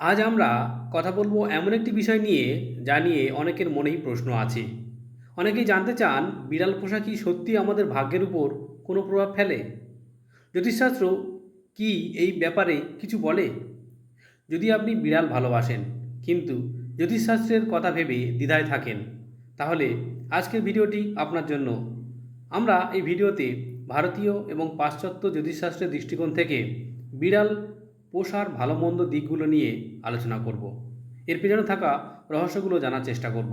আজ আমরা কথা বলব এমন একটি বিষয় নিয়ে, যা নিয়ে অনেকের মনেই প্রশ্ন আছে। অনেকেই জানতে চান, বিড়াল পোষা কি সত্যি আমাদের ভাগ্যের উপর কোনো প্রভাব ফেলে? জ্যোতিষশাস্ত্র কি এই ব্যাপারে কিছু বলে? যদি আপনি বিড়াল ভালোবাসেন, কিন্তু জ্যোতিষশাস্ত্রের কথা ভেবে দ্বিধায় থাকেন, তাহলে আজকের ভিডিওটি আপনার জন্য। আমরা এই ভিডিওতে ভারতীয় এবং পাশ্চাত্য জ্যোতিষশাস্ত্রের দৃষ্টিকোণ থেকে বিড়াল পোষার ভালো মন্দ দিকগুলো নিয়ে আলোচনা করব। এর পেছনে থাকা রহস্যগুলো জানার চেষ্টা করব।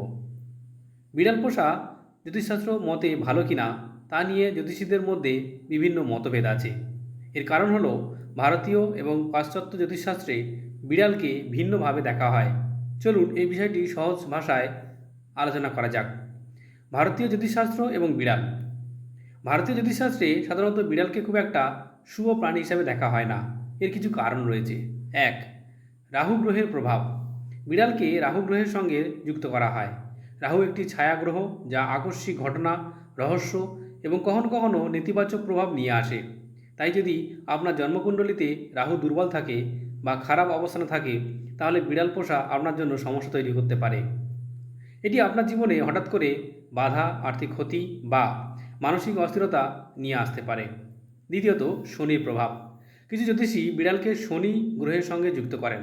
বিড়াল পোষা জ্যোতিষশাস্ত্র মতে ভালো কিনা তা নিয়ে জ্যোতিষীদের মধ্যে বিভিন্ন মতভেদ আছে। এর কারণ হলো ভারতীয় এবং পাশ্চাত্য জ্যোতিষশাস্ত্রে বিড়ালকে ভিন্নভাবে দেখা হয়। চলুন এই বিষয়টি সহজ ভাষায় আলোচনা করা যাক। ভারতীয় জ্যোতিষশাস্ত্র এবং বিড়াল। ভারতীয় জ্যোতিষশাস্ত্রে সাধারণত বিড়ালকে খুব একটা শুভ প্রাণী হিসাবে দেখা হয় না। এর কিছু কারণ রয়েছে। এক, রাহু গ্রহের প্রভাব। বিড়ালকে রাহু গ্রহের সঙ্গে যুক্ত করা হয়। রাহু একটি ছায়া গ্রহ যা আকস্মিক ঘটনা, রহস্য এবং কখনো কখনো নেতিবাচক প্রভাব নিয়ে আসে। তাই যদি আপনার জন্মকুণ্ডলিতে রাহু দুর্বল থাকে বা খারাপ অবস্থানে থাকে, তাহলে বিড়াল পোষা আপনার জন্য সমস্যা তৈরি করতে পারে। এটি আপনার জীবনে হঠাৎ করে বাধা, আর্থিক ক্ষতি বা মানসিক অস্থিরতা নিয়ে আসতে পারে। দ্বিতীয়ত, শনির প্রভাব। কিছু জ্যোতিষী বিড়ালকে শনি গ্রহের সঙ্গে যুক্ত করেন।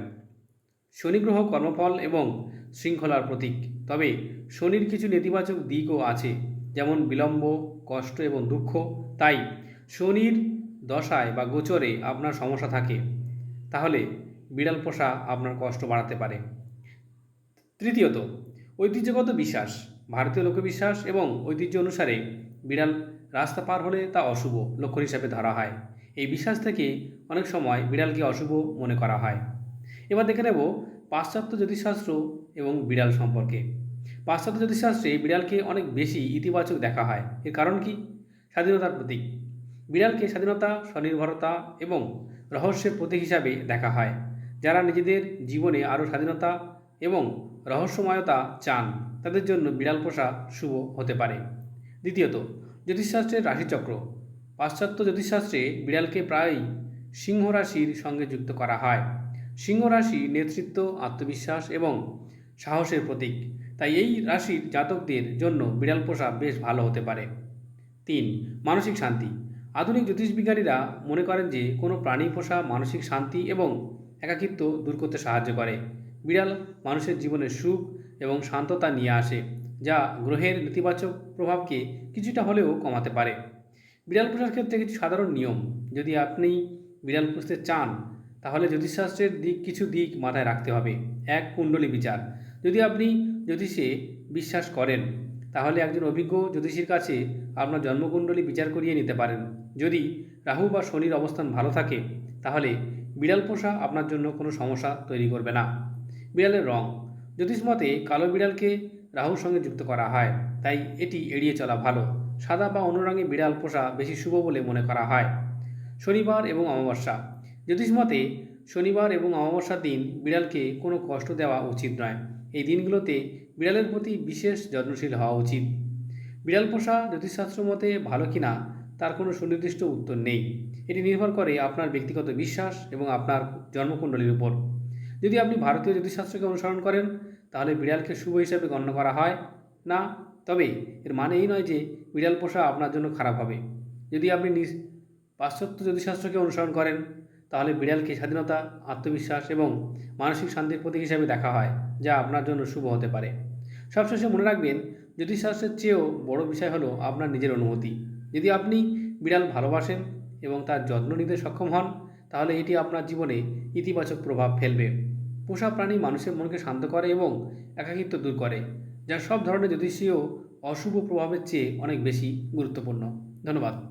শনি গ্রহ কর্মফল এবং শৃঙ্খলার প্রতীক। তবে শনির কিছু নেতিবাচক দিকও আছে, যেমন বিলম্ব, কষ্ট এবং দুঃখ। তাই শনির দশায় বা গোচরে আপনার সমস্যা থাকে। তাহলে বিড়াল পোষা আপনার কষ্ট বাড়াতে পারে। তৃতীয়ত, ঐতিহ্যগত বিশ্বাস। ভারতীয় লোকবিশ্বাস এবং ঐতিহ্য অনুসারে বিড়াল রাস্তা পার হলে তা অশুভ লক্ষণ হিসাবে ধরা হয়। এই বিশ্বাস থেকে অনেক সময় বিড়ালকে অশুভ মনে করা হয়। এবার দেখে নেব পাশ্চাত্য জ্যোতিষশাস্ত্র এবং বিড়াল সম্পর্কে। পাশ্চাত্য জ্যোতিষশাস্ত্রে বিড়ালকে অনেক বেশি ইতিবাচক দেখা হয়। এর কারণ কি? স্বাধীনতার প্রতীক। বিড়ালকে স্বাধীনতা, স্বনির্ভরতা এবং রহস্যের প্রতীক হিসাবে দেখা হয়, যারা নিজেদের জীবনে আরও স্বাধীনতা এবং রহস্যময়তা চান। তাদের জন্য বিড়াল পোষা শুভ হতে পারে। দ্বিতীয়ত, জ্যোতিষশাস্ত্রের রাশিচক্র। পাশ্চাত্য জ্যোতিষশাস্ত্রে বিড়ালকে প্রায়ই সিংহ রাশির সঙ্গে যুক্ত করা হয়। সিংহ রাশি নেতৃত্ব, আত্মবিশ্বাস এবং সাহসের প্রতীক। তাই এই রাশির জাতকদের জন্য বিড়াল পোষা বেশ ভালো হতে পারে। তিন, মানসিক শান্তি। আধুনিক জ্যোতিষবিজ্ঞানীরা মনে করেন যে কোনো প্রাণী পোষা মানসিক শান্তি এবং একাকিত্ব দূর করতে সাহায্য করে। বিড়াল মানুষের জীবনে সুখ এবং শান্ততা নিয়ে আসে, যা গ্রহের নেতিবাচক প্রভাবকে কিছুটা হলেও কমাতে পারে। বিড়াল পোষার ক্ষেত্রে কিছু সাধারণ নিয়ম। যদি আপনি বিড়াল পুষতে চান, তাহলে জ্যোতিষশাস্ত্রের দিক, কিছু দিক মাথায় রাখতে হবে। এক, কুণ্ডলী বিচার। যদি আপনি জ্যোতিষে বিশ্বাস করেন, তাহলে একজন অভিজ্ঞ জ্যোতিষীর কাছে আপনার জন্মকুণ্ডলী বিচার করিয়ে নিতে পারেন। যদি রাহু বা শনির অবস্থান ভালো থাকে, তাহলে বিড়াল পোষা আপনার জন্য কোনো সমস্যা তৈরি করবে না। বিড়ালের রং। জ্যোতিষ মতে কালো বিড়ালকে রাহুর সঙ্গে যুক্ত করা হয়, তাই এটি এড়িয়ে চলা ভালো। সাদা বা অন্য রঙে বিড়াল পোষা বেশি শুভ বলে মনে করা হয়। শনিবার এবং অমাবস্যা। জ্যোতিষ মতে, শনিবার এবং অমাবস্যার দিন বিড়ালকে কোনো কষ্ট দেওয়া উচিত নয়। এই দিনগুলোতে বিড়ালের প্রতি বিশেষ যত্নশীল হওয়া উচিত। বিড়াল পোষা জ্যোতিষশাস্ত্র মতে ভালো কিনা, তার কোনো সুনির্দিষ্ট উত্তর নেই। এটি নির্ভর করে আপনার ব্যক্তিগত বিশ্বাস এবং আপনার জন্মকুণ্ডলীর উপর। যদি আপনি ভারতীয় জ্যোতিষশাস্ত্রকে অনুসরণ করেন, তাহলে বিড়ালকে শুভ হিসাবে গণ্য করা হয়। না তবে এর মানে এই নয় যে বিড়াল পোষা আপনার জন্য খারাপ হবে। যদি আপনি নিজ পাশ্চাত্য জ্যোতিষশাস্ত্রকে অনুসরণ করেন, তাহলে বিড়ালকে স্বাধীনতা, আত্মবিশ্বাস এবং মানসিক শান্তির প্রতীক হিসাবে দেখা হয়, যা আপনার জন্য শুভ হতে পারে। সবশেষে মনে রাখবেন, জ্যোতিষশাস্ত্রের চেয়েও বড় বিষয় হলো আপনার নিজের অনুভূতি। যদি আপনি বিড়াল ভালোবাসেন এবং তার যত্ন নিতে সক্ষম হন, তাহলে এটি আপনার জীবনে ইতিবাচক প্রভাব ফেলবে। পোষা প্রাণী মানুষের মনকে শান্ত করে এবং একাকিত্ব দূর করে, যা সব ধরনের জ্যোতিষীয় অশুভ প্রভাবের চেয়ে অনেক বেশি গুরুত্বপূর্ণ। ধন্যবাদ।